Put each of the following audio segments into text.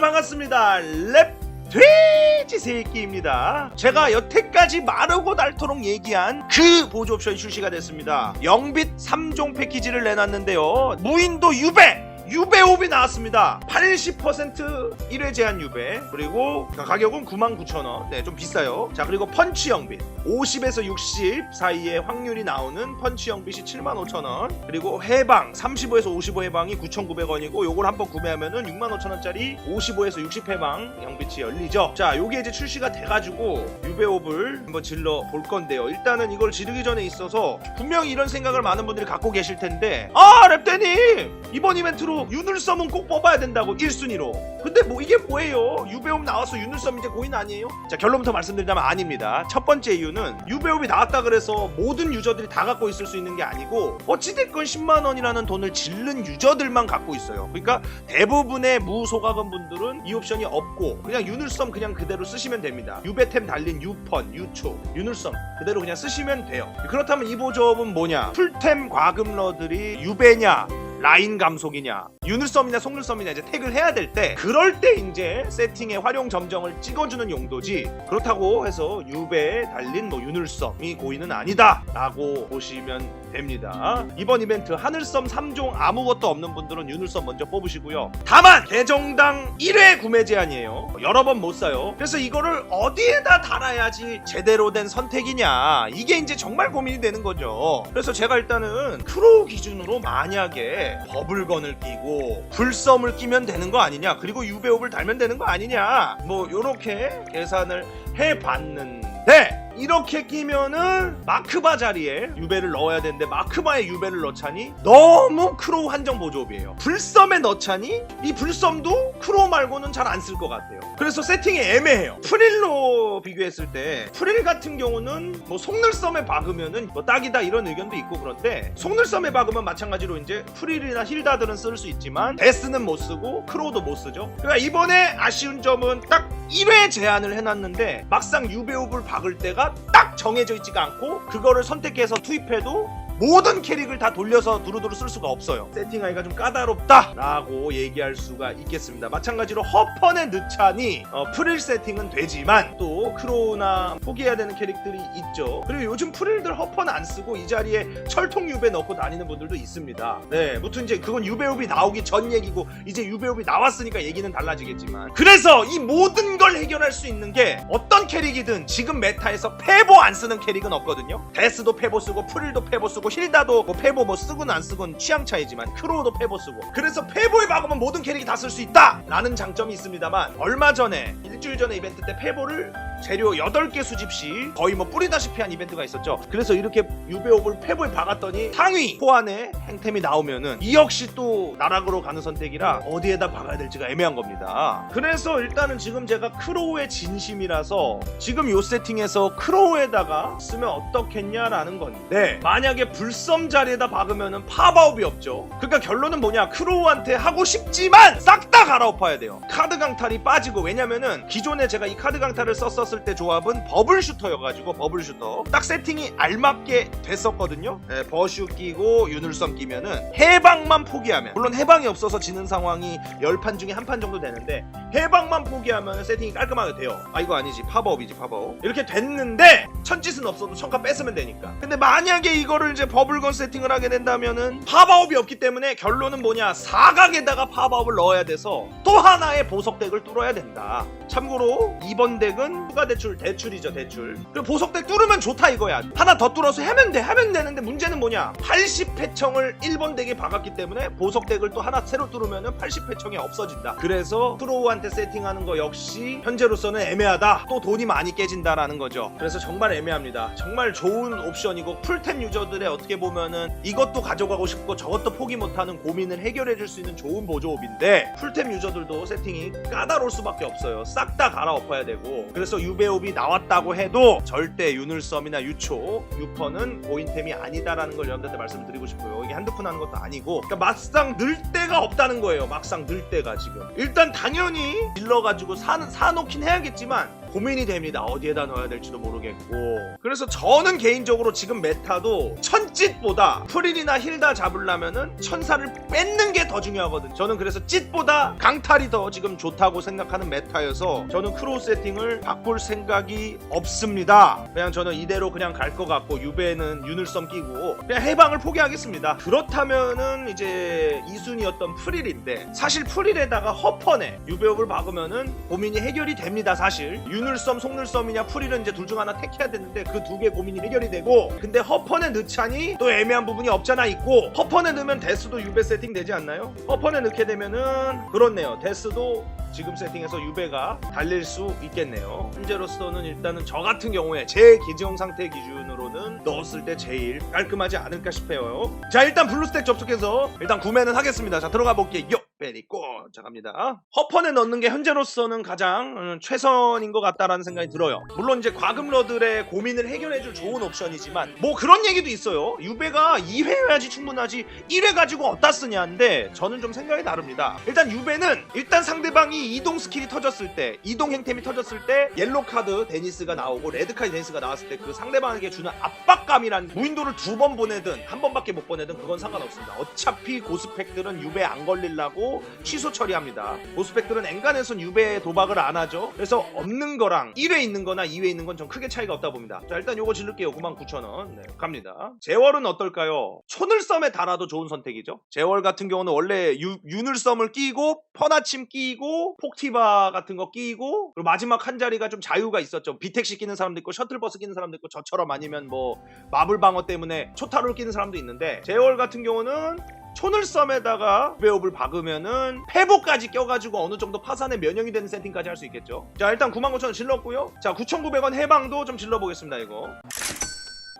반갑습니다. 랩 돼지 새끼입니다. 제가 여태까지 마르고 닳도록 얘기한 그 보조 옵션이 출시가 됐습니다. 영빛 3종 패키지를 내놨는데요. 무인도 유배! 유배옵이 나왔습니다. 80% 1회 제한 유배. 그리고 가격은 99,000원. 네, 좀 비싸요. 자, 그리고 펀치 영빛. 50에서 60 사이에 확률이 나오는 펀치 영빛이 75,000원. 그리고 해방 35에서 55 해방이 9,900원이고 요걸 한번 구매하면은 65,000원짜리 55에서 60 해방 영빛이 열리죠. 자, 요게 이제 출시가 돼 가지고 유배옵을 한번 질러 볼 건데요. 일단은 이걸 지르기 전에 있어서 분명히 이런 생각을 많은 분들이 갖고 계실 텐데 아, 랩대님! 이번 이벤트로 유늘섬은 꼭 뽑아야 된다고 1순위로. 근데 뭐 이게 뭐예요? 유배옵 나와서 유늘섬 이제 고인 아니에요? 자, 결론부터 말씀드리자면 아닙니다. 첫 번째 이유는 유배옵이 나왔다 그래서 모든 유저들이 다 갖고 있을 수 있는 게 아니고 어찌됐건 10만 원이라는 돈을 질른 유저들만 갖고 있어요. 그러니까 대부분의 무소가금 분들은 이 옵션이 없고 그냥 유늘섬 그냥 그대로 쓰시면 됩니다. 유배템 달린 유펀, 유초, 유늘섬 그대로 그냥 쓰시면 돼요. 그렇다면 이 보조업은 뭐냐? 풀템 과금러들이 유배냐? 라인 감속이냐 유늘섬이냐 속눈썹이냐 이제 택을 해야 될 때 그럴 때 이제 세팅의 활용 점정을 찍어주는 용도지. 그렇다고 해서 유배에 달린 뭐 유늘섬이 고의는 아니다 라고 보시면 됩니다. 이번 이벤트 하늘섬 3종 아무것도 없는 분들은 유늘섬 먼저 뽑으시고요. 다만 계정당 1회 구매 제한이에요. 여러 번 못 사요. 그래서 이거를 어디에다 달아야지 제대로 된 선택이냐. 이게 이제 정말 고민이 되는 거죠. 그래서 제가 일단은 크로우 기준으로 만약에 버블건을 끼고 불섬을 끼면 되는 거 아니냐. 그리고 유배옵을 달면 되는 거 아니냐. 뭐 요렇게 계산을 해봤는데 이렇게 끼면은 마크바 자리에 유배를 넣어야 되는데 마크바에 유배를 넣자니 너무 크로우 한정 보조업이에요. 불섬에 넣자니 이 불섬도 크로우 말고는 잘 안 쓸 것 같아요. 그래서 세팅이 애매해요. 프릴로 비교했을 때 프릴 같은 경우는 뭐 속눈썹에 박으면은 뭐 딱이다 이런 의견도 있고 그런데 속눈썹에 박으면 마찬가지로 이제 프릴이나 힐다들은 쓸 수 있지만 데스는 못 쓰고 크로우도 못 쓰죠. 그러니까 이번에 아쉬운 점은 딱 1회 제한을 해놨는데 막상 유배옵을 박을 때가 딱 정해져 있지가 않고 그거를 선택해서 투입해도 모든 캐릭을 다 돌려서 두루두루 쓸 수가 없어요. 세팅하기가 좀 까다롭다라고 얘기할 수가 있겠습니다. 마찬가지로 허펀에 넣자니 어, 프릴 세팅은 되지만 또 크로우나 포기해야 되는 캐릭들이 있죠. 그리고 요즘 프릴들 허펀 안 쓰고 이 자리에 철통 유배 넣고 다니는 분들도 있습니다. 네, 무튼 이제 그건 유배옵이 나오기 전 얘기고 이제 유배옵이 나왔으니까 얘기는 달라지겠지만 그래서 이 모든 걸 해결할 수 있는 게 어떤 캐릭이든 지금 메타에서 페보 안 쓰는 캐릭은 없거든요. 데스도 페보 쓰고 프릴도 페보 쓰고 힐다도 뭐 페보 뭐 쓰건 안 쓰건 취향 차이지만 크로우도 페보 쓰고. 그래서 페보에 박으면 모든 캐릭이 다 쓸 수 있다 라는 장점이 있습니다만 얼마 전에 일주일 전에 이벤트 때 페보를 재료 8개 수집 시 거의 뭐 뿌리다시피 한 이벤트가 있었죠. 그래서 이렇게 유배옵을 페보에 박았더니 상위 호환에 행템이 나오면은 이 역시 또 나락으로 가는 선택이라 어디에다 박아야 될지가 애매한 겁니다. 그래서 일단은 지금 제가 크로우의 진심이라서 지금 요 세팅에서 크로우에다가 쓰면 어떻겠냐라는 건데 만약에 불섬 자리에다 박으면은 파바옵이 없죠. 그러니까 결론은 뭐냐 크로우한테 하고 싶지만 싹다 갈아엎어야 돼요. 카드 강탈이 빠지고 왜냐면은 기존에 제가 이 카드 강탈을 썼었을 때 조합은 버블 슈터여가지고 버블 슈터 딱 세팅이 알맞게 됐었거든요. 네, 버슈 끼고 유늘섬 끼면은 해방만 포기하면 물론 해방이 없어서 지는 상황이 10판 중에 한 판 정도 되는데 해방만 포기하면 세팅이 깔끔하게 돼요. 아 이거 아니지 파버업이지 파버업 이렇게 됐는데 천짓은 없어도 천카 뺐으면 되니까. 근데 만약에 이거를 이제 버블건 세팅을 하게 된다면은 파바업이 없기 때문에 결론은 뭐냐 사각에다가 파바업을 넣어야 돼서 또 하나의 보석 덱을 뚫어야 된다. 참고로 이번 덱은 추가 대출 대출이죠 대출. 그 보석 덱 뚫으면 좋다 이거야. 하나 더 뚫어서 하면 돼 하면 되는데 문제는 뭐냐 80회청을 1번 덱에 박았기 때문에 보석 덱을 또 하나 새로 뚫으면은 80회청이 없어진다. 그래서 프로우한테 세팅하는 거 역시 현재로서는 애매하다. 또 돈이 많이 깨진다라는 거죠. 그래서 정말 애매합니다. 정말 좋은 옵션이고 풀템 유저들의 어떻게 보면은 이것도 가져가고 싶고 저것도 포기 못하는 고민을 해결해 줄 수 있는 좋은 보조옵인데 풀템 유저들도 세팅이 까다로울 수밖에 없어요. 싹 다 갈아엎어야 되고 그래서 유배옵이 나왔다고 해도 절대 유늘섬이나 유초, 유퍼는 고인템이 아니다라는 걸 여러분들한테 말씀드리고 싶고요. 이게 한두 푼 하는 것도 아니고 그러니까 막상 늘 데가 없다는 거예요. 막상 늘 데가 지금 일단 당연히 질러가지고 사, 사놓긴 해야겠지만 고민이 됩니다. 어디에다 넣어야 될지도 모르겠고. 그래서 저는 개인적으로 지금 메타도 천짓보다 프릴이나 힐다 잡으려면은 천사를 뺏는 게 더 중요하거든요. 저는 그래서 짓보다 강탈이 더 지금 좋다고 생각하는 메타여서 저는 크로우 세팅을 바꿀 생각이 없습니다. 그냥 저는 이대로 그냥 갈 것 같고 유배는 윤을섬 끼고 그냥 해방을 포기하겠습니다. 그렇다면은 이제 2순위였던 프릴인데 사실 프릴에다가 허펀에 유배업을 박으면은 고민이 해결이 됩니다. 사실 윤을섬, 속눌섬이냐 프릴은 이제 둘 중 하나 택해야 되는데 그 두개 고민이 해결이 되고 근데 허펀에 넣자니 또 애매한 부분이 없잖아 있고 허펀에 넣으면 데스도 유배 세팅 되지 않나요? 허펀에 넣게 되면은 그렇네요. 데스도 지금 세팅에서 유배가 달릴 수 있겠네요. 현재로서는 일단은 저 같은 경우에 제 기지형 상태 기준으로는 넣었을 때 제일 깔끔하지 않을까 싶어요. 자 일단 블루스택 접속해서 일단 구매는 하겠습니다. 자 들어가 볼게요. 베리고 자 갑니다. 허펀에 넣는 게 현재로서는 가장 음, 최선인 것 같다라는 생각이 들어요. 물론 이제 과금러들의 고민을 해결해줄 좋은 옵션이지만 뭐 그런 얘기도 있어요. 유배가 2회여야지 충분하지 1회 가지고 어디다 쓰냐인데 저는 좀 생각이 다릅니다. 일단 유배는 일단 상대방이 이동 스킬이 터졌을 때 이동 행템이 터졌을 때 옐로 카드 데니스가 나오고 레드 카드 데니스가 나왔을 때 그 상대방에게 주는 압박감이란 무인도를 두 번 보내든 한 번밖에 못 보내든 그건 상관없습니다. 어차피 고스펙들은 유배 안 걸리려고 취소 처리합니다. 고스펙들은 엔간에선 유배 도박을 안 하죠. 그래서 없는 거랑 1회 있는 거나 2회 있는 건 좀 크게 차이가 없다 봅니다. 자 일단 요거 질를게요. 99,000원. 네, 갑니다. 제월은 어떨까요? 초늘섬에 달아도 좋은 선택이죠. 제월 같은 경우는 원래 유, 윤을섬을 끼고 퍼나침 끼고 폭티바 같은 거 끼고 그리고 마지막 한 자리가 좀 자유가 있었죠. 비택시 끼는 사람도 있고 셔틀버스 끼는 사람도 있고 저처럼 아니면 뭐 마블 방어 때문에 초타로를 끼는 사람도 있는데 제월 같은 경우는 초늘섬에다가 배업을 박으면은 회복까지 껴가지고 어느 정도 파산에 면역이 되는 세팅까지 할 수 있겠죠. 자 일단 99,000원 질렀고요. 자 9,900원 해방도 좀 질러보겠습니다 이거.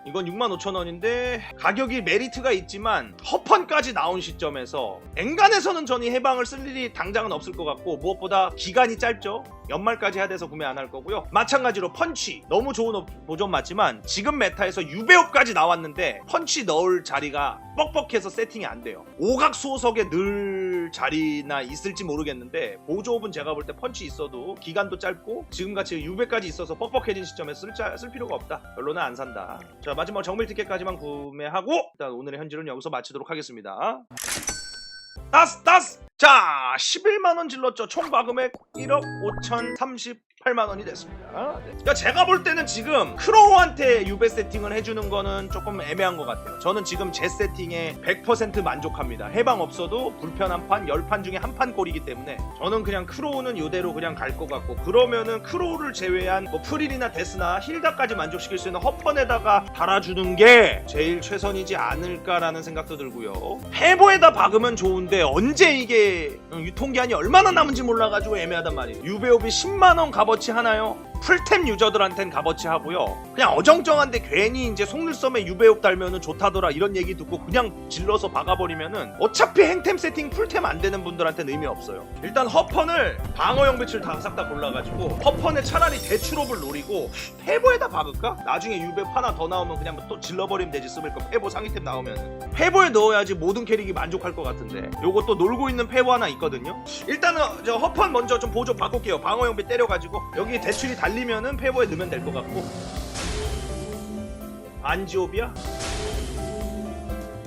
이건 65,000원인데 가격이 메리트가 있지만 허펀까지 나온 시점에서 엔간에서는 저는 이 해방을 쓸 일이 당장은 없을 것 같고 무엇보다 기간이 짧죠. 연말까지 해야 돼서 구매 안 할 거고요. 마찬가지로 펀치 너무 좋은 옵- 보존 맞지만 지금 메타에서 유배업까지 나왔는데 펀치 넣을 자리가 뻑뻑해서 세팅이 안 돼요. 오각 수호석에 늘 자리나 있을지 모르겠는데 보조업은 제가 볼 때 펀치 있어도 기간도 짧고 지금같이 유배까지 있어서 뻑뻑해진 시점에 쓸, 자- 쓸 필요가 없다. 별로는 안 산다. 자 마지막 정밀 티켓까지만 구매하고 일단 오늘의 현질은 여기서 마치도록 하겠습니다. 따스 따스 자 11만원 질렀죠 총 과금액 1억 5,038만 원이 됐습니다 네. 그러니까 제가 볼 때는 지금 크로우한테 유배 세팅을 해주는 거는 조금 애매한 것 같아요 저는 지금 제 세팅에 100% 만족합니다 해방 없어도 불편 한 판 10판 중에 한 판 꼴이기 때문에 저는 그냥 크로우는 이대로 그냥 갈 것 같고 그러면은 크로우를 제외한 뭐 프릴이나 데스나 힐다까지 만족시킬 수 있는 허펀에다가 달아주는 게 제일 최선이지 않을까라는 생각도 들고요 페보에다 박으면 좋은데 언제 이게 유통기한이 얼마나 남은지 몰라가지고 애매하단 말이에요. 유배업이 10만 원 값 어치 하나요? 풀템 유저들한텐 값어치 하고요. 그냥 어정쩡한데 괜히 이제 속눈썹에 유배업 달면은 좋다더라 이런 얘기 듣고 그냥 질러서 박아버리면은 어차피 행템 세팅 풀템 안 되는 분들한테는 의미 없어요. 일단 허펀을 방어용 배치를 다 싹 다 골라가지고 허펀에 차라리 대출업을 노리고 페보에다 박을까? 나중에 유배업 하나 더 나오면 그냥 뭐 또 질러버리면 되지 쓰을 거 페보 상위템 나오면 페보에 넣어야지 모든 캐릭이 만족할 것 같은데 또 놀고 있는 페보 하나 있거든요 일단은 저 허펀 먼저 좀 보조 바꿀게요 방어용 배 때려가지고 여기 대출이 달 리면은 페보에 넣으면 될 것 같고 안지오비야?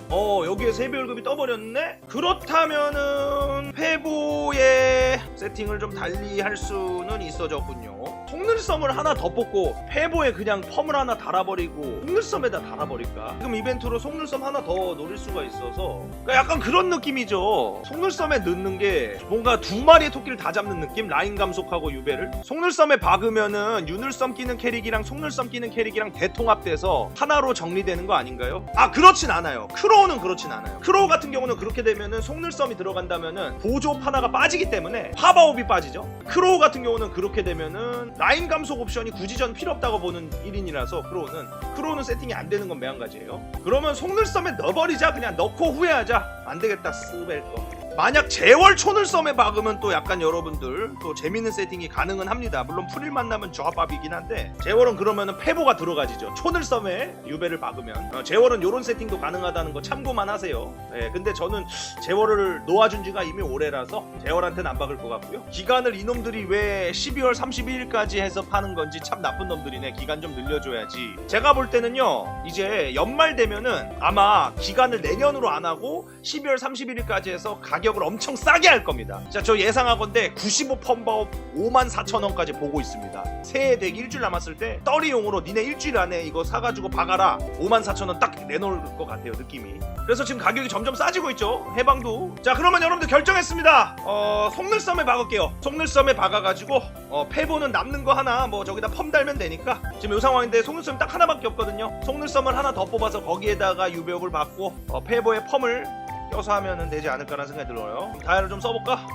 어 여기에 세배 월급이 떠버렸네? 그렇다면은 페보의 세팅을 좀 달리 할 수는 있어졌군요 속눈썹을 하나 더 뽑고 페보에 그냥 펌을 하나 달아버리고 속눈썹에다 달아버릴까? 지금 이벤트로 속눈썹 하나 더 노릴 수가 있어서 그러니까 약간 그런 느낌이죠. 속눈썹에 넣는 게 뭔가 두 마리의 토끼를 다 잡는 느낌? 라인 감속하고 유배를? 속눈썹에 박으면은 윤울섬 끼는 캐릭이랑 속눈썹 끼는 캐릭이랑 대통합돼서 하나로 정리되는 거 아닌가요? 아 그렇진 않아요. 크로우는 그렇진 않아요. 크로우 같은 경우는 그렇게 되면은 속눈썹이 들어간다면은 보조업 하나가 빠지기 때문에 파바옵이 빠지죠. 크로우 같은 경우는 그렇게 되면은 라인 감속 옵션이 굳이 전 필요 없다고 보는 1인이라서 크로우는 크로우는 세팅이 안 되는 건 매한가지예요. 그러면 속눈썹에 넣어버리자. 그냥 넣고 후회하자. 안 되겠다 스벨 거 만약 재월 촌을 썸에 박으면 또 약간 여러분들 또 재밌는 세팅이 가능은 합니다. 물론 풀일 만나면 저합밥이긴 한데 재월은 그러면은 패보가 들어가지죠. 촌을 썸에 유배를 박으면 어, 재월은 요런 세팅도 가능하다는 거 참고만 하세요. 예, 근데 저는 재월을 놓아준 지가 이미 오래라서 재월한테는 안 박을 것 같고요. 기간을 이놈들이 왜 12월 31일까지 해서 파는 건지 참 나쁜 놈들이네. 기간 좀 늘려줘야지. 제가 볼 때는요, 이제 연말 되면은 아마 기간을 내년으로 안 하고 12월 31일까지 해서 가 격을 엄청 싸게 할 겁니다. 자, 저 예상하건데 95 펌바업 5만 4천 원까지 보고 있습니다. 새해 되기 일주일 남았을 때 떨이용으로 니네 일주일 안에 이거 사가지고 박아라 5만 4천 원 딱 내놓을 것 같아요 느낌이. 그래서 지금 가격이 점점 싸지고 있죠. 해방도. 자, 그러면 여러분들 결정했습니다. 어, 속늘섬에 박을게요. 속늘섬에 박아가지고 어, 패보는 남는 거 하나 뭐 저기다 펌 달면 되니까 지금 이 상황인데 속눈썹 딱 하나밖에 없거든요. 속눈썹을 하나 더 뽑아서 거기에다가 유배옥을 받고 어, 패보에 펌을 껴서 하면 되지 않을까라는 생각이 들어요. 다이얼을 좀 써볼까?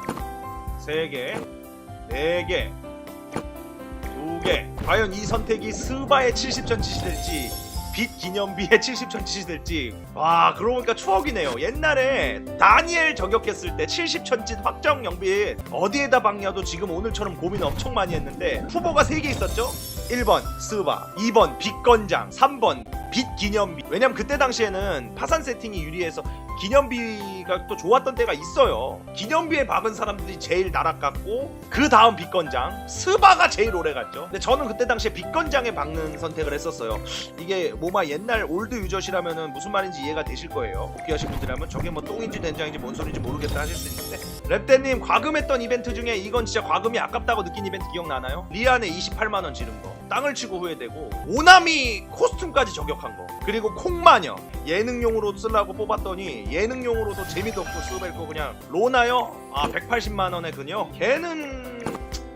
세 개, 네 개, 두 개. 과연 이 선택이 스바의 70전 짓이 될지 빛 기념비의 70전 짓이 될지 와 그러고 보니까 추억이네요 옛날에 다니엘 저격했을 때 70천 짓 확정 영비 어디에다 박냐도 지금 오늘처럼 고민 엄청 많이 했는데 후보가 3개 있었죠 1번 스바 2번 빛건장 3번 빛 기념비 왜냐면 그때 당시에는 파산 세팅이 유리해서 기념비가 또 좋았던 때가 있어요. 기념비에 박은 사람들이 제일 나락갔고 그 다음 빛건장 스바가 제일 오래 갔죠. 근데 저는 그때 당시에 빛건장에 박는 선택을 했었어요. 이게 뭐마 옛날 올드 유저시라면은 무슨 말인지 이해가 되실 거예요. 복귀하신 분들이라면 저게 뭐 똥인지 된장인지 뭔 소리인지 모르겠다 하실 수 있는데 랩대님 과금했던 이벤트 중에 이건 진짜 과금이 아깝다고 느낀 이벤트 기억나나요? 리안에 28만 원 지른 거. 땅을 치고 후회되고 오나미 코스튬까지 저격한 거. 그리고 콩마녀. 예능용으로 쓰려고 뽑았더니 예능용으로도 재미도 없고 쓰벨 거 그냥 로나요? 아 180만 원의 그녀? 걔는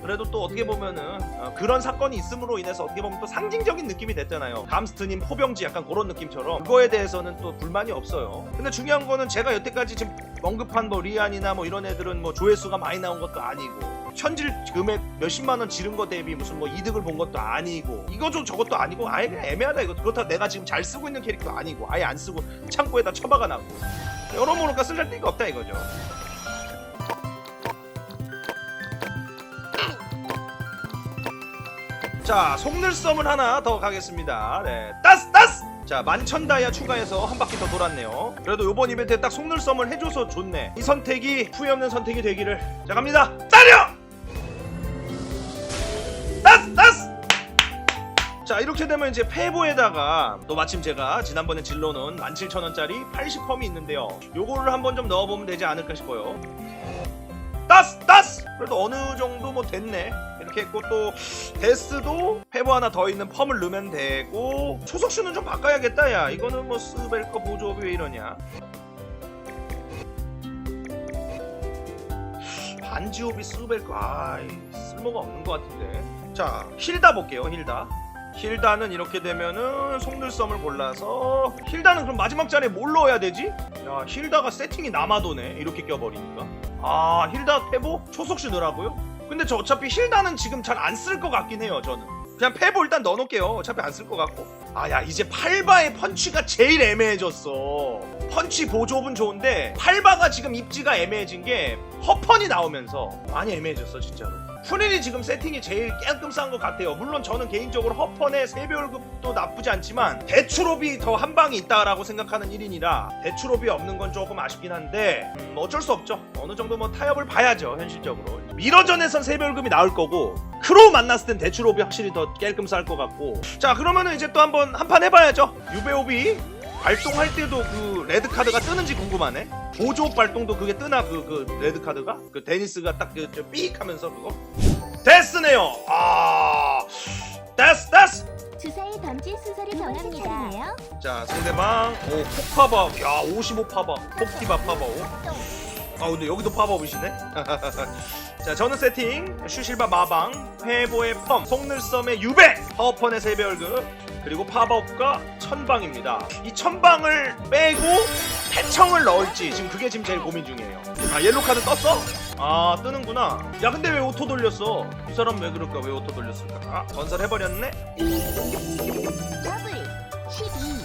그래도 또 어떻게 보면은 어, 그런 사건이 있음으로 인해서 어떻게 보면 또 상징적인 느낌이 됐잖아요. 감스트님 포병지 약간 그런 느낌처럼 그거에 대해서는 또 불만이 없어요. 근데 중요한 거는 제가 여태까지 지금 언급한 뭐 리안이나 뭐 이런 애들은 뭐 조회수가 많이 나온 것도 아니고 현질 금액 몇십만 원 지른 거 대비 무슨 뭐 이득을 본 것도 아니고 이거 좀 저것도 아니고 아예 그냥 애매하다 이거 그렇다고 내가 지금 잘 쓰고 있는 캐릭터 아니고 아예 안 쓰고 창고에다 처박아 놨고 여러모로가 쓸데가 없다 이거죠. 자, 속늘섬을 하나 더 가겠습니다. 네, 따스 따스. 자, 만천 다이아 추가해서 한 바퀴 더 돌았네요. 그래도 요번 이벤트에 딱 속늘섬을 해줘서 좋네. 이 선택이 후회 없는 선택이 되기를. 자, 갑니다. 따려! 따스 따스. 자 이렇게 되면 이제 페보에다가 또 마침 제가 지난번에 질러놓은 17,000원짜리 80펌이 있는데요 요거를 한번 좀 넣어보면 되지 않을까 싶어요 따스 따스 그래도 어느 정도 뭐 됐네 했고 또 데스도 페보 하나 더 있는 펌을 넣으면 되고 초석수는 좀 바꿔야겠다 야. 이거는 뭐 스벨 거 보조업이 왜 이러냐. 반지옵이 스벨 거 아이 쓸모가 없는 것 같은데. 자 힐다 볼게요 힐다. 힐다는 이렇게 되면은 속눈썹을 골라서 힐다는 그럼 마지막 자리에 뭘 넣어야 되지? 야 힐다가 세팅이 남아도네. 이렇게 껴버리니까. 아 힐다 페보 초속시 넣으라고요? 근데 저 어차피 힐다는 지금 잘 안 쓸 것 같긴 해요 저는. 그냥 페보 일단 넣어놓을게요. 어차피 안 쓸 것 같고. 아 야 이제 팔바의 펀치가 제일 애매해졌어. 펀치 보조업은 좋은데 팔바가 지금 입지가 애매해진 게 허펀이 나오면서 많이 애매해졌어 진짜로 푸닐이 지금 세팅이 제일 깔끔한 것 같아요. 물론 저는 개인적으로 허펀의 세배 월급도 나쁘지 않지만 대추롭이 더 한 방이 있다라고 생각하는 1인이라 대추롭이 없는 건 조금 아쉽긴 한데 음, 뭐 어쩔 수 없죠. 어느 정도 뭐 타협을 봐야죠 현실적으로. 미러전에선 세배 월급이 나올 거고 크로우 만났을 땐 대추롭이 확실히 더 깔끔할 것 같고 자 그러면은 이제 또 한번 한 판 해봐야죠. 유배오비 발동할 때도 그 레드 카드가 뜨는지 궁금하네. 보조 발동도 그게 뜨나 그 그 레드 카드가 그 데니스가 딱그삑 하면서 그거 데스네요. 아 데스 데스. 주사위 던질 순서를 정합니다. 자 상대방 오 폭파밥 야 55 파밥 폭티바 파밥 아 근데 여기도 파밥이시네. 자 저는 세팅 슈실바 마방 회보의 펌 속늘섬의 유배 파워펀의 세배월급 그리고 팝업과 천방입니다. 이 천방을 빼고 패청을 넣을지 지금 그게 지금 제일 고민 중이에요. 아 옐로 카드 떴어? 아 뜨는구나. 야 근데 왜 오토 돌렸어? 이 사람 왜 그럴까? 왜 오토 돌렸을까? 아, 건설해 버렸네. 72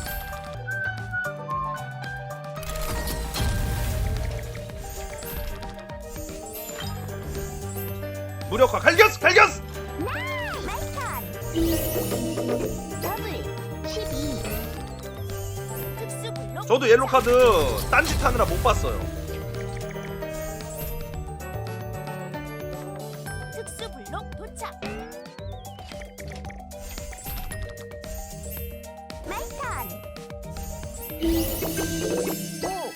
무력화 갈겼어 갈겼어. 저도 옐로 카드 딴짓 하느라 못 봤어요. 특수 블록 도착. 마이턴 5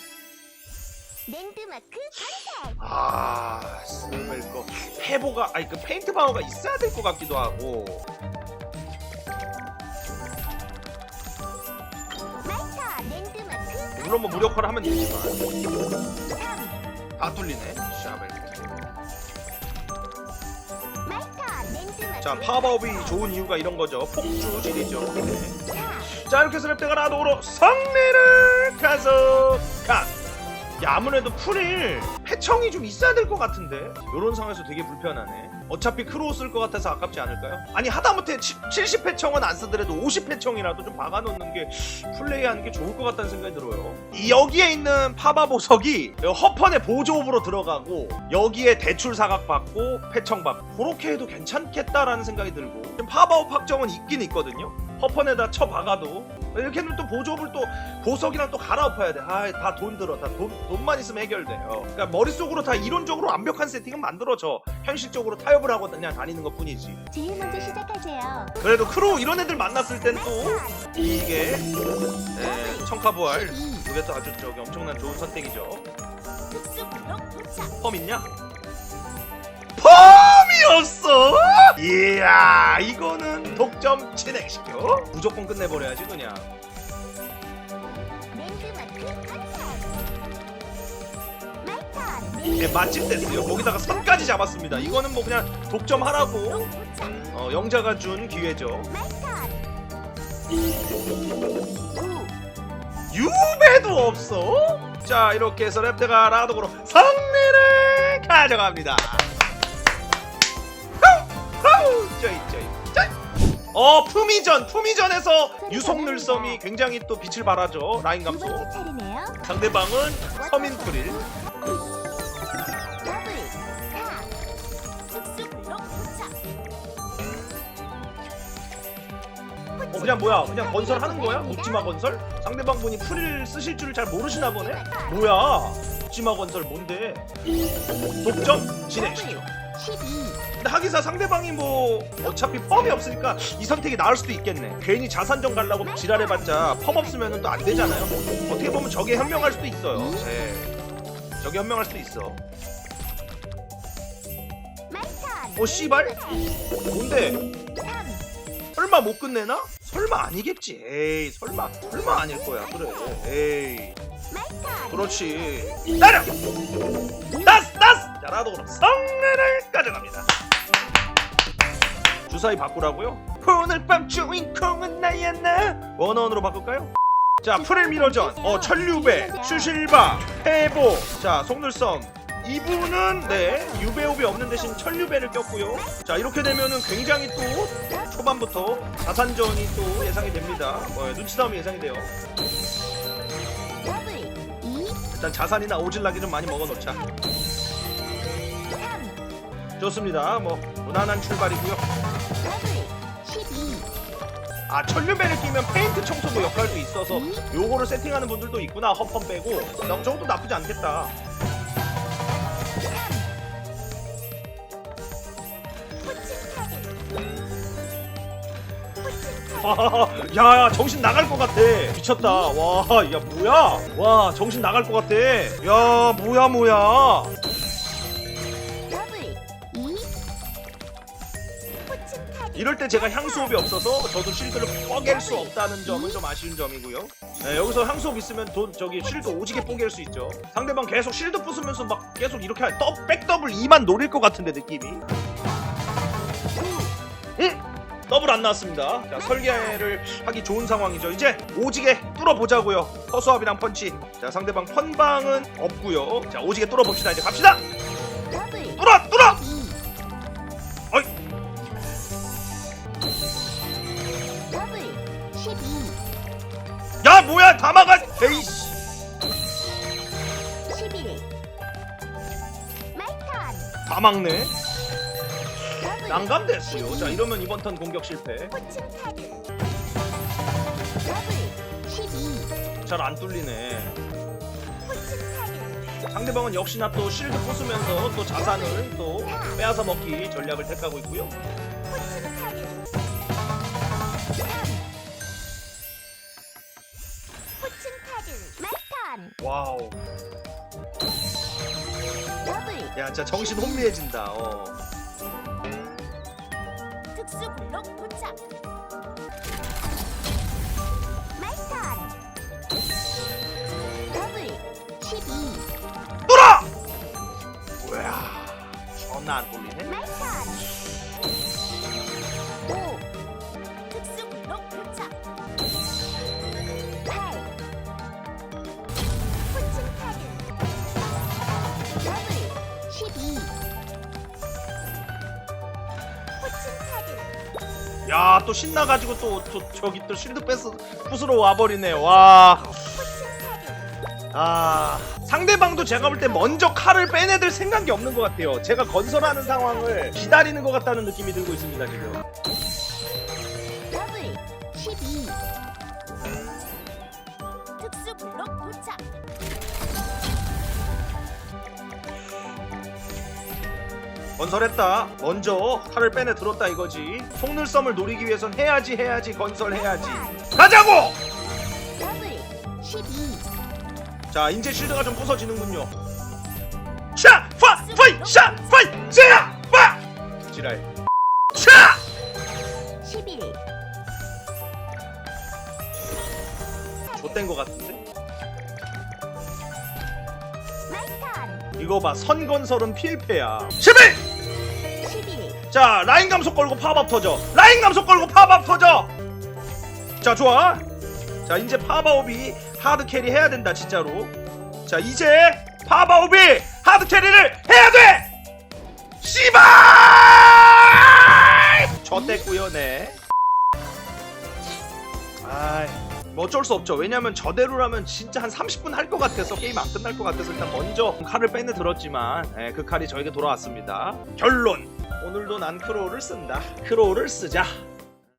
랜드 마크 관찰 아 쓸멜 거 페보가 아니 그 페인트 방어가 있어야 될 것 같기도 하고 무력화를 하면 되지만 3다 뚫리네 샤벨. 자 파바업이 좋은 이유가 이런 거죠. 폭주질이죠. 네. 4자 이렇게 해서 랩대가 라도로 승리를 가져가. 야 아무래도 풀일 패청이 좀 있어야 될 것 같은데. 요런 상황에서 되게 불편하네. 어차피 크로우 쓸 것 같아서 아깝지 않을까요? 아니 하다못해 70 패청은 안 쓰더라도 50 패청이라도 좀 박아놓는 게 플레이하는 게 좋을 것 같다는 생각이 들어요. 이 여기에 있는 파바 보석이 허펀의 보조업으로 들어가고 여기에 대출 사각 받고 패청 받고 그렇게 해도 괜찮겠다라는 생각이 들고. 파바업 확정은 있긴 있거든요 허펀에다 쳐 박아도 이렇게 하면 또 보조업을 또 보석이랑 또 갈아엎어야 돼. 아, 다 돈 들어. 다 돈, 돈만 있으면 해결돼요. 그러니까 머릿속으로 다 이론적으로 완벽한 세팅은 만들어져. 현실적으로 타협을 하고 그냥 다니는 것 뿐이지. 제일 먼저 시작하세요 그래도 크로우 이런 애들 만났을 땐 또 이게 에, 청카부활 12 이게 또 아주 저기 엄청난 좋은 선택이죠. 펌 있냐? 펌 이었어? 이야 이거는 독점 진행시켜. 무조건 끝내버려야지 그냥. 예, 맛집 됐어요. 거기다가 선까지 잡았습니다. 이거는 뭐 그냥 독점하라고. 어, 영자가 준 기회죠. 마이턴 5 유배도 없어? 자 이렇게 해서 랩대가 라독으로 승리를 가져갑니다 쪼이 쪼이 쪼이 어 품위전 품위전에서 유성늘섬이 굉장히 또 빛을 발하죠 라인 두 감소. 번째 차례네요. 상대방은 서민 프릴. 더블 4 특수 블록 도착 어 그냥 뭐야? 그냥 건설하는 거야? 묻지마 건설? 상대방 분이 프릴 쓰실 줄을 잘 모르시나 보네? 뭐야? 묻지마 건설 뭔데? 독점 진행시켜 12 근데 하기사 상대방이 뭐 어차피 펌이 없으니까 이 선택이 나을 수도 있겠네. 괜히 자산정 가려고 지랄해봤자 펌 없으면 또 안 되잖아요. 어떻게 보면 적에 현명할 수도 있어요. 네. 적에 현명할 수도 있어. 어, 씨발? 뭔데? 3 설마 못 끝내나? 설마 아니겠지. 에이 설마 설마 아닐 거야. 그래. 에이. 그렇지. 때려 따스 따스 자 라도로 성내를 가져갑니다. 주사위 바꾸라고요? 오늘 밤 주인공은 나였나? 원원으로 바꿀까요? 자 프렐 미러전. 어 천류배 슈실바 해보. 자 속눈썹. 이분은 네 유배옵이 없는 대신 천류배를 꼈고요. 자 이렇게 되면은 굉장히 또 초반부터 자산전이 또 예상이 됩니다. 뭐 눈치 싸움이 예상이 돼요. 더블 2 일단 자산이나 오질락이 좀 많이 먹어놓자. 3 좋습니다. 뭐 무난한 출발이고요. 더블 12아 천류배를 끼면 페인트 청소부 역할도 있어서 요거를 세팅하는 분들도 있구나. 허펌 빼고. 나 저것도 나쁘지 않겠다. 3 포칭 카드 포칭 카드 와, 야, 야, 정신 나갈 것 같아. 미쳤다. 와, 야, 뭐야? 와, 정신 나갈 것 같아. 야, 뭐야, 뭐야. 이럴 때 제가 향수업이 없어서 저도 실드를 뻐갤 수 없다는 점은 좀 아쉬운 점이고요. 네, 여기서 향수업 있으면 돈 저기 실드 오지게 뽀갤 수 있죠. 상대방 계속 실드 부수면서 막 계속 이렇게 할- 떡 백더블 2만 노릴 것 같은데 느낌이. 응? 더블 안 나왔습니다. 자, 설계를 하기 좋은 상황이죠. 이제 오지게 뚫어보자고요. 허수아비랑 펀치. 자, 상대방 펀방은 없고요. 자, 오지게 뚫어봅시다. 이제 갑시다. 뚫어, 뚫어. 12 야, 뭐야, 다 막아. 에이씨. 11 마이 턴 다 막네. 난감됐어요. 자 이러면 이번 턴 공격 실패. 포춘 카드 더블 12 잘 안 뚫리네. 카드 상대방은 역시나 또 실드 부수면서 또 자산을 또 빼앗아 먹기 전략을 택하고 있고요. 진짜 정신 혼미해진다. 어. 특수 블록 더블 12 뚫어! 뭐야? 전화 안 돌리네. 말턴 야 또 신나가지고 또, 또 저기 또 실드 뺏어 부수러 와버리네. 와. 아 상대방도 제가 볼 때 먼저 칼을 빼내들 생각이 없는 것 같아요. 제가 건설하는 상황을 기다리는 것 같다는 느낌이 들고 있습니다 지금. 더블 12 특수 블록 도착 건설했다. 먼저 칼을 빼내 들었다 이거지. 속눈썹을 노리기 위해선 해야지 해야지 건설해야지. 가자고! 더블 12 자 이제 실드가 좀 부서지는군요. 샤! 파! 파이! 샤! 파이! 샤! 파! 지랄. 샤! 11 좆된 것 같은데? 이거 봐 선건설은 필패야. 11! 11자 라인 감속 걸고 팝업 터져. 라인 감속 걸고 팝업 터져. 자 좋아. 자 이제 파바옵이 하드 캐리 해야 된다 진짜로. 자 이제 파바옵이 하드 캐리를 해야 돼! 씨발! 졌댔구요 네. 아이 뭐 어쩔 수 없죠. 왜냐면 저대로라면 진짜 한 30분 할 것 같아서 게임 안 끝날 것 같아서 일단 먼저 칼을 빼내 들었지만 예, 그 칼이 저에게 돌아왔습니다. 결론 오늘도 난 크로우를 쓴다. 크로우를 쓰자